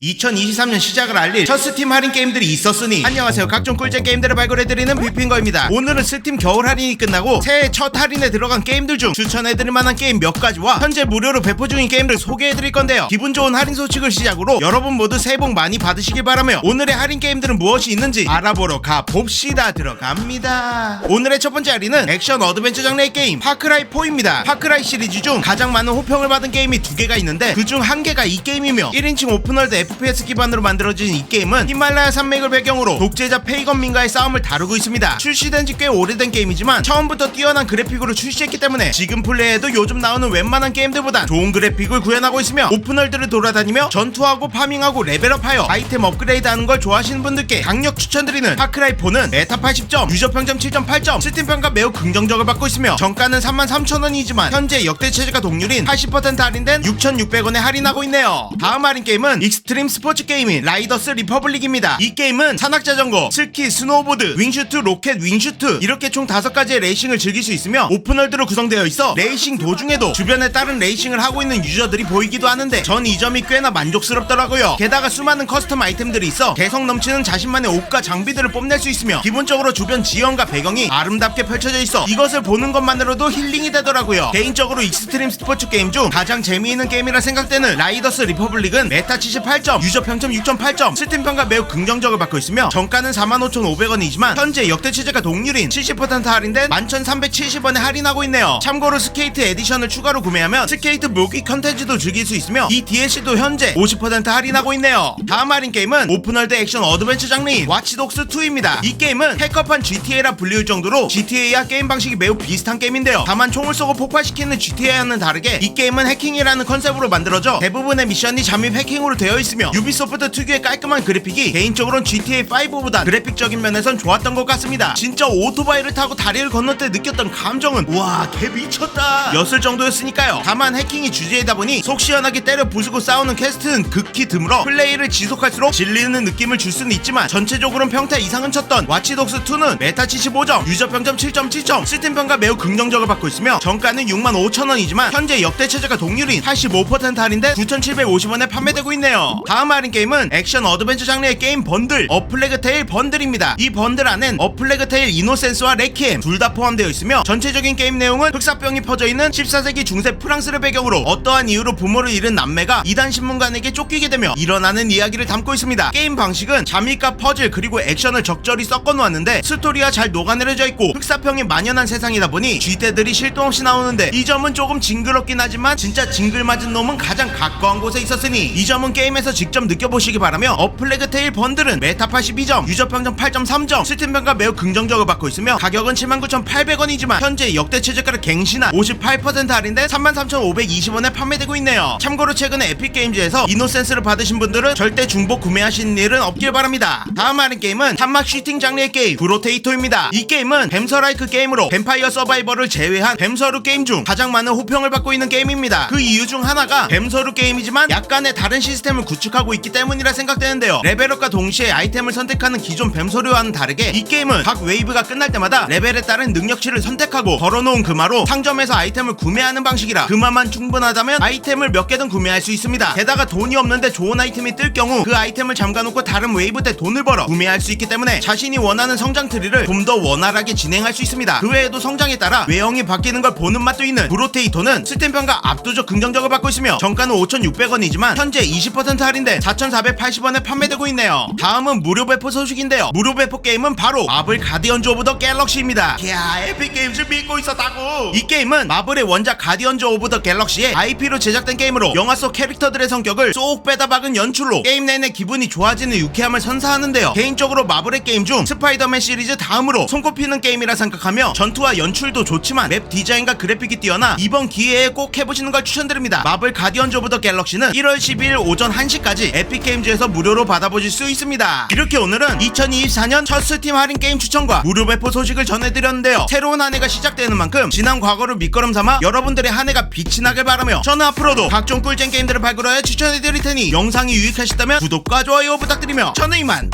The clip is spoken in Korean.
2023년 시작을 알릴 첫 스팀 할인 게임들이 있었으니. 안녕하세요. 각종 꿀잼 게임들을 발굴해드리는 뷰핑거입니다. 오늘은 스팀 겨울 할인이 끝나고 새해 첫 할인에 들어간 게임들 중 추천해드릴 만한 게임 몇 가지와 현재 무료로 배포 중인 게임들 소개해드릴 건데요. 기분 좋은 할인 소식을 시작으로 여러분 모두 새해 복 많이 받으시길 바라며 오늘의 할인 게임들은 무엇이 있는지 알아보러 가봅시다. 들어갑니다. 오늘의 첫 번째 할인은 액션 어드벤처 장르의 게임 파크라이 4입니다. 파크라이 시리즈 중 가장 많은 호평을 받은 게임이 두 개가 있는데 그중 한 개가 이 게임이며 1인칭 오픈월드 FPS 기반으로 만들어진 이 게임은 히말라야 산맥을 배경으로 독재자 페이건민과의 싸움을 다루고 있습니다. 출시된 지 꽤 오래된 게임이지만 처음부터 뛰어난 그래픽으로 출시했기 때문에 지금 플레이해도 요즘 나오는 웬만한 게임들보단 좋은 그래픽을 구현하고 있으며 오픈월드를 돌아다니며 전투하고 파밍하고 레벨업하여 아이템 업그레이드하는 걸 좋아하시는 분들께 강력 추천드리는 파크라이 4는 메타 80점, 유저 평점 7.8점, 스팀 평가 매우 긍정적을 받고 있으며 정가는 33,000원이지만 현재 역대 최저가 동률인 80% 할인된 6,600원에 할인하고 있네요. 다음 할인 게임은 익스트림 스포츠 게임인 라이더스 리퍼블릭입니다. 이 게임은 산악자전거, 스키, 스노우보드, 윙슈트, 로켓, 윙슈트 이렇게 총 5가지의 레이싱을 즐길 수 있으며 오픈월드로 구성되어 있어 레이싱 도중에도 주변에 다른 레이싱을 하고 있는 유저들이 보이기도 하는데 전 이 점이 꽤나 만족스럽더라고요. 게다가 수많은 커스텀 아이템들이 있어 개성 넘치는 자신만의 옷과 장비들을 뽐낼 수 있으며 기본적으로 주변 지형과 배경이 아름답게 펼쳐져 있어 이것을 보는 것만으로도 힐링이 되더라고요. 개인적으로 익스트림 스포츠 게임 중 가장 재미있는 게임이라 생각되는 라이더스 리퍼블릭은 메타 78 점, 유저 평점 6.8점, 스팀 평가 매우 긍정적을 받고 있으며 정가는 45,500원이지만 현재 역대 최저가 동률인 70% 할인된 11,370원에 할인하고 있네요. 참고로 스케이트 에디션을 추가로 구매하면 스케이트 묘기 컨텐츠도 즐길 수 있으며 이 DLC도 현재 50% 할인하고 있네요. 다음 할인 게임은 오픈월드 액션 어드벤처 장르인 와치독스 2입니다. 이 게임은 해커판 GTA라 불리울 정도로 GTA와 게임 방식이 매우 비슷한 게임인데요. 다만 총을 쏘고 폭발시키는 GTA와는 다르게 이 게임은 해킹이라는 컨셉으로 만들어져 대부분의 미션이 잠입 해킹으로 되어 있 으며 유비소프트 특유의 깔끔한 그래픽이 개인적으로는 GTA5보다 그래픽적인 면에선 좋았던 것 같습니다. 진짜 오토바이를 타고 다리를 건널 때 느꼈던 감정은 와 개 미쳤다 였을 정도였으니까요. 다만 해킹이 주제이다 보니 속 시원하게 때려 부수고 싸우는 퀘스트는 극히 드물어 플레이를 지속할수록 질리는 느낌을 줄 수는 있지만 전체적으로는 평타 이상은 쳤던 와치독스 2는 메타 75점, 유저 평점 7.7점, 스팀 평가 매우 긍정적을 받고 있으며 정가는 65,000원이지만 현재 역대 최저가 동률인 85% 할인된 9,750원에 판매되고 있네요. 다음 할인 게임은 액션 어드벤처 장르의 게임 번들 어플레그 테일 번들입니다. 이 번들 안엔 어플레그 테일 이노센스와 레키엠 둘 다 포함되어 있으며 전체적인 게임 내용은 흑사병이 퍼져 있는 14세기 중세 프랑스를 배경으로 어떠한 이유로 부모를 잃은 남매가 이단 신문관에게 쫓기게 되며 일어나는 이야기를 담고 있습니다. 게임 방식은 잠입과 퍼즐 그리고 액션을 적절히 섞어 놓았는데 스토리와 잘 녹아내려져 있고 흑사병이 만연한 세상이다 보니 쥐떼들이 쉴도 없이 나오는데 이 점은 조금 징그럽긴 하지만 진짜 징글맞은 놈은 가장 가까운 곳에 있었으니 이 점은 게임에서 직접 느껴보시기 바라며 어플레그 테일 번들은 메타 82점, 유저 평점 8.3점, 스팀 평가 매우 긍정적을 받고 있으며 가격은 79,800원이지만 현재 역대 최저가를 갱신한 58% 할인된 33,520원에 판매되고 있네요. 참고로 최근에 에픽게임즈에서 이노센스를 받으신 분들은 절대 중복 구매하시는 일은 없길 바랍니다. 다음 할인 게임은 탄막 슈팅 장르의 게임 브로테이토입니다. 이 게임은 뱀서라이크 게임으로 뱀파이어 서바이벌을 제외한 뱀서류 게임 중 가장 많은 호평을 받고 있는 게임입니다. 그 이유 중 하나가 뱀서류 게임이지만 약간의 다른 시스템을 구축 하고 있기 때문이라 생각되는데요. 레벨업과 동시에 아이템을 선택하는 기존 뱀서류와는 다르게 이 게임은 각 웨이브가 끝날 때마다 레벨에 따른 능력치를 선택하고 걸어놓은 금화로 상점에서 아이템을 구매하는 방식이라 금화만 충분하다면 아이템을 몇 개든 구매할 수 있습니다. 게다가 돈이 없는데 좋은 아이템이 뜰 경우 그 아이템을 잠가놓고 다른 웨이브 때 돈을 벌어 구매할 수 있기 때문에 자신이 원하는 성장 트리를 좀 더 원활하게 진행할 수 있습니다. 그 외에도 성장에 따라 외형이 바뀌는 걸 보는 맛도 있는 브로테이토는 스팀 평가 압도적 긍정적을 받고 있으며 정가는 5,600원이지만 현재 20% 할인 된 4,480원에 판매되고 있네요. 다음은 무료 배포 소식인데요. 무료 배포 게임은 바로 마블 가디언즈 오브 더 갤럭시입니다. 이야 에픽 게임즈 믿고 있었다고. 이 게임은 마블의 원작 가디언즈 오브 더 갤럭시의 IP로 제작된 게임으로 영화 속 캐릭터들의 성격을 쏙 빼다 박은 연출로 게임 내내 기분이 좋아지는 유쾌함을 선사하는데요. 개인적으로 마블의 게임 중 스파이더맨 시리즈 다음으로 손꼽히는 게임이라 생각하며 전투와 연출도 좋지만 맵 디자인과 그래픽이 뛰어나 이번 기회에 꼭 해보시는 걸 추천드립니다. 마블 가디언즈 오브 더 갤럭시는 1월 12일 오전 1 시까지 에픽게임즈에서 무료로 받아보실 수 있습니다. 이렇게 오늘은 2024년 첫 스팀 할인 게임 추천과 무료 배포 소식을 전해드렸는데요. 새로운 한 해가 시작되는 만큼 지난 과거를 밑거름 삼아 여러분들의 한 해가 빛이 나길 바라며 저는 앞으로도 각종 꿀잼 게임들을 발굴하여 추천해드릴 테니 영상이 유익하셨다면 구독과 좋아요 부탁드리며 저는 이만